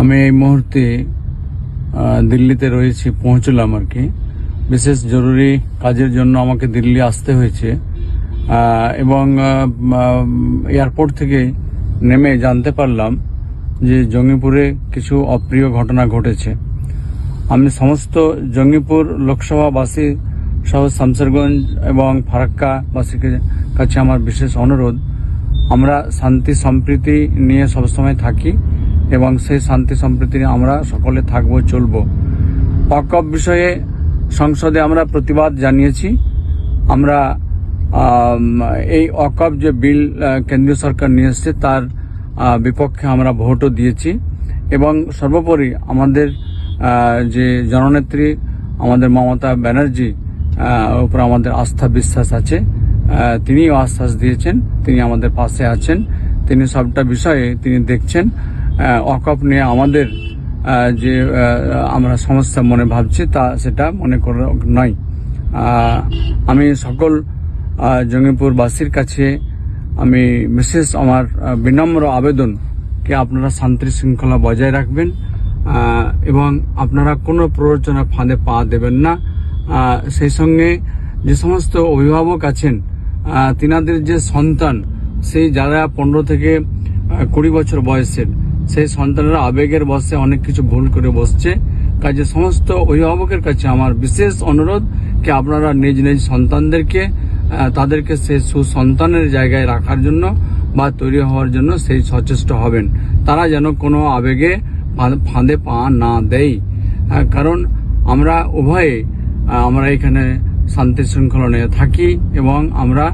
আমি এই মুহূর্তে দিল্লিতে রয়েছি, পৌঁছলাম আর কি। বিশেষ জরুরি কাজের জন্য আমাকে দিল্লি আসতে হয়েছে। এবং এয়ারপোর্ট থেকে নেমে জানতে পারলাম যে জঙ্গিপুরে কিছু অপ্রিয় ঘটনা ঘটেছে। আমি সমস্ত জঙ্গিপুর লোকসভাবাসী সহ শামসেরগঞ্জ এবং ফারাক্কাবাসীকে কাছে আমার বিশেষ অনুরোধ। আমরা শান্তি, সম্প্রীতি নিয়ে সবসময় থাকি। এবং সেই শান্তি সম্প্রীতি নিয়ে আমরা সকলে থাকব, চলব। অকপ বিষয়ে সংসদে আমরা প্রতিবাদ জানিয়েছি। আমরা এই অকপ যে বিল কেন্দ্রীয় সরকার নিয়ে এসছে, তার বিপক্ষে আমরা ভোটও দিয়েছি। এবং সর্বোপরি আমাদের যে জননেত্রী, আমাদের মমতা ব্যানার্জি উপর আমাদের আস্থা বিশ্বাস আছে তিনিও আশ্বাস দিয়েছেন, তিনি আমাদের পাশে আছেন, তিনি সবটা বিষয়ে তিনি দেখছেন। অকপ নিয়ে আমাদের যে আমরা সমস্যা মনে ভাবছি, তা সেটা মনে করা নয়। আমি সকল জঙ্গিপুরবাসীর কাছে আমি বিশেষ আমার বিনম্র আবেদন কে আপনারা শান্তি শৃঙ্খলা বজায় রাখবেন এবং আপনারা কোনো প্ররোচনা ফাঁদে পা দেবেন না। সেই সঙ্গে যে সমস্ত অভিভাবক আছেন তিনাদের যে সন্তান, সেই যারা পনেরো থেকে কুড়ি বছর বয়সের সেই সন্তানরা আবেগের বসে অনেক কিছু ভুল করে বসছে। কাজে সমস্ত অভিভাবকের কাছে আমার বিশেষ অনুরোধ কি আপনারা নিজ নিজ সন্তানদেরকে তাদেরকে সেই সুসন্তানের জায়গায় রাখার জন্য বা তৈরি হওয়ার জন্য সেই সচেষ্ট হবেন। তারা যেন কোনো আবেগে ফাঁদে পা না দেয়। কারণ আমরা উভয়ে আমরা এখানে শান্তি শৃঙ্খলা নিয়ে থাকি এবং আমরা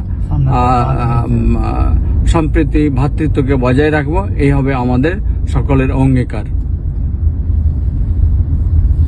সম্প্রীতি ভ্রাতৃত্বকে বজায় রাখব। এই হবে আমাদের সকলের অঙ্গীকার।